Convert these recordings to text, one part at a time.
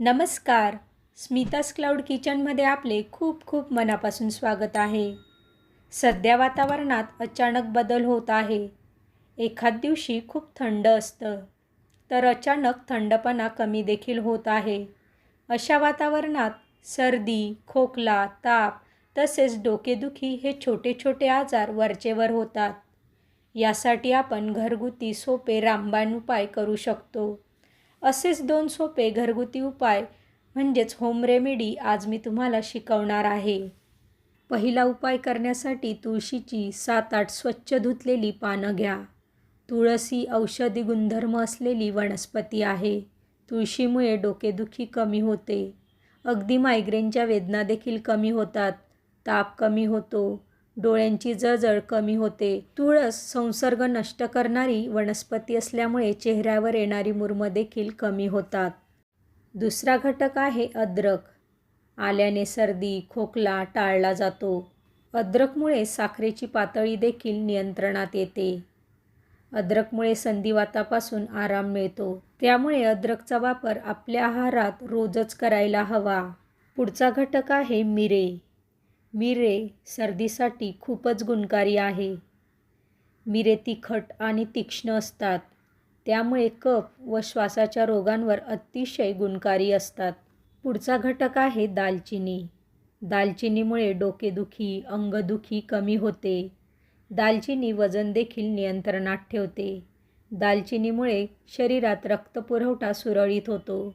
नमस्कार. स्मितास क्लाउड किचनमध्ये आपले खूप खूप मनापासून स्वागत आहे. सध्या वातावरणात अचानक बदल होत आहे. एखाद दिवशी खूप थंड असतं. तर अचानक थंडपणा कमी देखील होत आहे. अशा वातावरणात सर्दी खोकला ताप तसेच डोकेदुखी हे छोटे छोटे आजार वरचेवर होतात. यासाठी आपण घरगुती सोपे रामबाण उपाय करू शकतो. असेच दोन सोपे घरगुती उपाय म्हणजेच होम रेमेडी आज मी तुम्हाला शिकवणार आहे. पहिला उपाय करण्यासाठी तुळशीची सात आठ स्वच्छ धुतलेली पानं घ्या. तुळस ही औषधी गुणधर्म असलेली वनस्पती आहे. तुळशीमुळे डोकेदुखी कमी होते. अगदी मायग्रेनच्या वेदना देखील कमी होतात. ताप कमी होतो. डोळ्यांची जळजळ कमी होते. तुळस संसर्ग नष्ट करणारी वनस्पती असल्यामुळे चेहऱ्यावर येणारी मुर्म देखील कमी होतात. दुसरा घटक आहे अद्रक. आल्याने सर्दी खोकला टाळला जातो. अद्रकमुळे साखरेची पातळी देखील नियंत्रणात येते. अद्रकमुळे संधिवातापासून आराम मिळतो. त्यामुळे अद्रकचा वापर आपल्या आहारात रोजच करायला हवा. पुढचा घटक आहे मिरे. मिरे सर्दीसाठी खूपच गुणकारी आहे. मिरे तिखट आणि तीक्ष्ण असतात. त्यामुळे कफ व श्वासाच्या रोगांवर अतिशय गुणकारी असतात. पुढचा घटक आहे दालचिनी. दालचिनीमुळे डोकेदुखी अंगदुखी कमी होते. दालचिनी वजन देखील नियंत्रणात ठेवते. दालचिनीमुळे शरीरात रक्तपुरवठा सुरळीत होतो.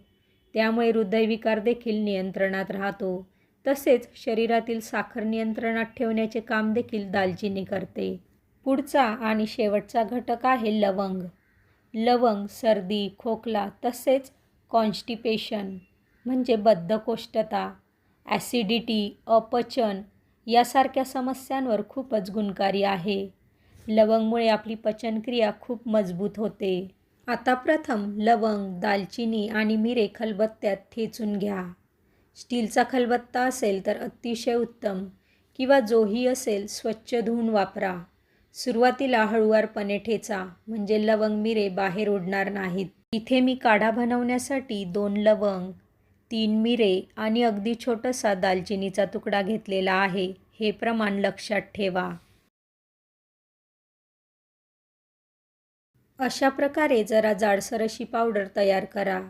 त्यामुळे हृदयविकार देखील नियंत्रणात राहतो. तसेच शरीरातील साखर नियंत्रणात ठेवण्याचे काम देखील दालचिनी करते. पुढचा आणि शेवटचा घटक आहे लवंग. लवंग सर्दी खोकला तसेच कॉन्स्टिपेशन म्हणजे बद्धकोष्ठता ॲसिडिटी अपचन यासारख्या समस्यांवर खूपच गुणकारी आहे. लवंगमुळे आपली पचनक्रिया खूप मजबूत होते. आता प्रथम लवंग दालचिनी आणि मिरे खलबत्त्यात ठेचून घ्या. स्टीलचा खलबत्ता असेल तर अतिशय उत्तम. किंवा जोही असेल स्वच्छ धुवून वापरा. सुरुवातीला हळुवारपणे ठेचा म्हणजे लवंग मिरे बाहेर उडणार नाहीत. इथे मी काढा बनवण्यासाठी दोन लवंग तीन मिरे आणि अगदी छोटासा दालचिनीचा तुकडा घेतलेला आहे. हे प्रमाण लक्षात ठेवा. अशा प्रकारे जरा जाडसर अशी पावडर तयार करा.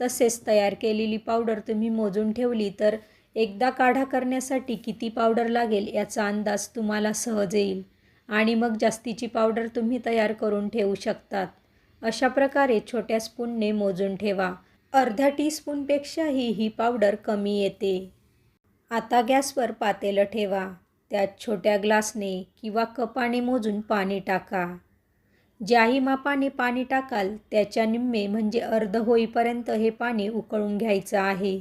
तसेच तयार केलेली पावडर तुम्ही मोजून ठेवली तर एकदा काढा करण्यासाठी किती पावडर लागेल याचा अंदाज तुम्हाला सहज येईल. आणि मग जास्तीची पावडर तुम्ही तयार करून ठेवू शकतात. अशा प्रकारे छोट्या स्पूनने मोजून ठेवा. अर्ध्या टीस्पूनपेक्षाही ही पावडर कमी येते. आता गॅसवर पातेलं ठेवा. त्यात छोट्या ग्लासने किंवा कपाने मोजून पाणी टाका. ज्याही मापाने पाणी टाकाल त्याच्या निम्मे म्हणजे अर्ध होईपर्यंत हे पाणी उकळून घ्यायचं आहे.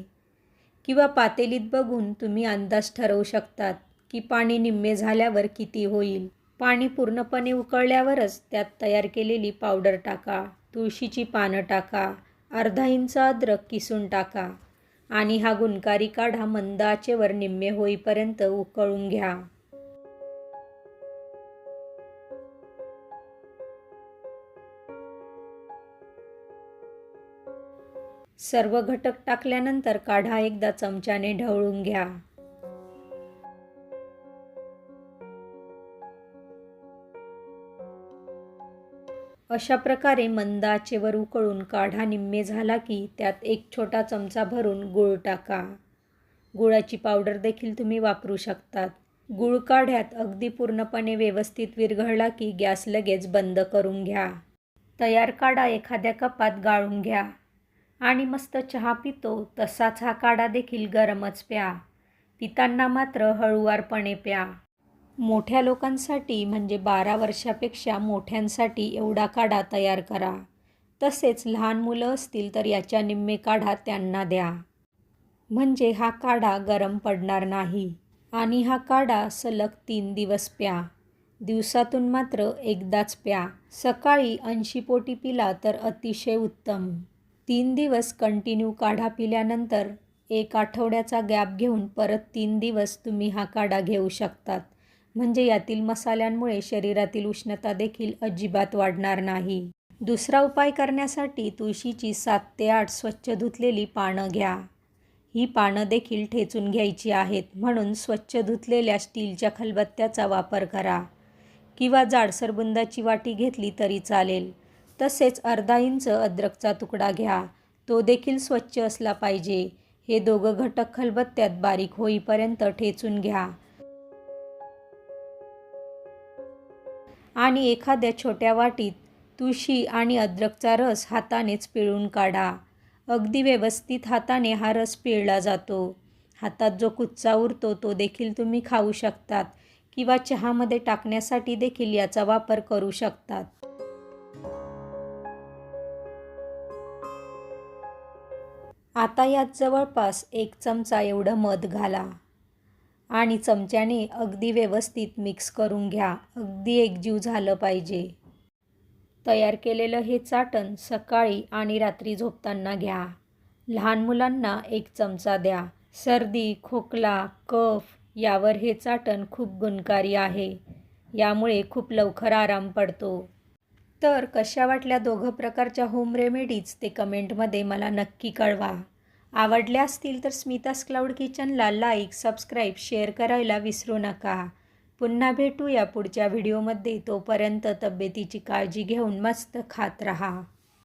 किंवा पातेलीत बघून तुम्ही अंदाज ठरवू शकतात की पाणी निम्मे झाल्यावर किती होईल. पाणी पूर्णपणे उकळल्यावरच त्यात तयार केलेली पावडर टाका तुळशीची पानं टाका अर्धा इंच अद्रक किसून टाका आणि हा गुणकारी काढा मंद आचेवर निम्मे होईपर्यंत उकळून घ्या. सर्व घटक टाकल्यानंतर काढा एकदा चमच्याने ढवळून घ्या. अशा प्रकारे मंद आचेवर उकळून काढा निम्मे झाला की त्यात एक छोटा चमचा भरून गूळ टाका. गुळाची पावडर देखील तुम्ही वापरू शकतात. गूळ काढ्यात अगदी पूर्णपणे व्यवस्थित विरघळला की गॅस लगेच बंद करून घ्या. तयार काढा एखाद्या कपात गाळून घ्या. आणि मस्त चहा पितो तसाच हा काढा देखील गरमच प्या. पितांना मात्र हळुवारपणे प्या. मोठ्या लोकांसाठी म्हणजे बारा वर्षापेक्षा मोठ्यांसाठी एवढा काढा तयार करा. तसेच लहान मुलं असतील तर याच्या निम्मे काढा त्यांना द्या. म्हणजे हा काढा गरम पडणार नाही. आणि हा काढा सलग तीन दिवस प्या. दिवसातून मात्र एकदाच प्या. सकाळी ऐंशी पोटी पिला तर अतिशय उत्तम. तीन दिवस कंटिन्यू काढा पिल्यानंतर एक आठवड्याचा गॅप घेऊन परत तीन दिवस तुम्ही हा काढा घेऊ शकतात. म्हणजे यातील मसाल्यांमुळे शरीरातील उष्णता देखील अजिबात वाढणार नाही. दुसरा उपाय करण्यासाठी तुळशीची सात ते आठ स्वच्छ धुतलेली पानं घ्या. ही पानं देखील ठेचून घ्यायची आहेत म्हणून स्वच्छ धुतलेल्या स्टीलच्या खलबत्त्याचा वापर करा. किंवा जाडसरबुंदाची वाटी घेतली तरी चालेल. तसेच अर्धा इंच अद्रकचा तुकडा घ्या. तो देखील स्वच्छ असला पाहिजे. हे दोघं घटक खलबत्त्यात बारीक होईपर्यंत ठेचून घ्या. आणि एखाद्या छोट्या वाटीत तुळशी आणि अद्रकचा रस हातानेच पिळून काढा. अगदी व्यवस्थित हाताने हा रस पिळला जातो. हातात जो कुच्चा उरतो तो देखील तुम्ही खाऊ शकतात किंवा चहामध्ये टाकण्यासाठी देखील याचा वापर करू शकतात. आता यात जवळपास एक चमचा एवढं मध घाला. आणि चमच्याने अगदी व्यवस्थित मिक्स करून घ्या. अगदी एकजीव झालं पाहिजे. तयार केलेलं हे चाटण सकाळी आणि रात्री झोपताना घ्या. लहान मुलांना एक चमचा द्या. सर्दी खोकला कफ यावर हे चाटण खूप गुणकारी आहे. यामुळे खूप लवकर आराम पडतो. तर कशा वाटल्या दोघं प्रकारच्या होम रेमेडीज ते कमेंटमध्ये मला नक्की कळवा. आवडल्या असतील तर स्मितास क्लाउड किचनला लाईक सबस्क्राईब शेअर करायला विसरू नका. पुन्हा भेटूया पुढच्या व्हिडिओमध्ये तोपर्यंत तब्येतीची काळजी घेऊन मस्त खात रहा.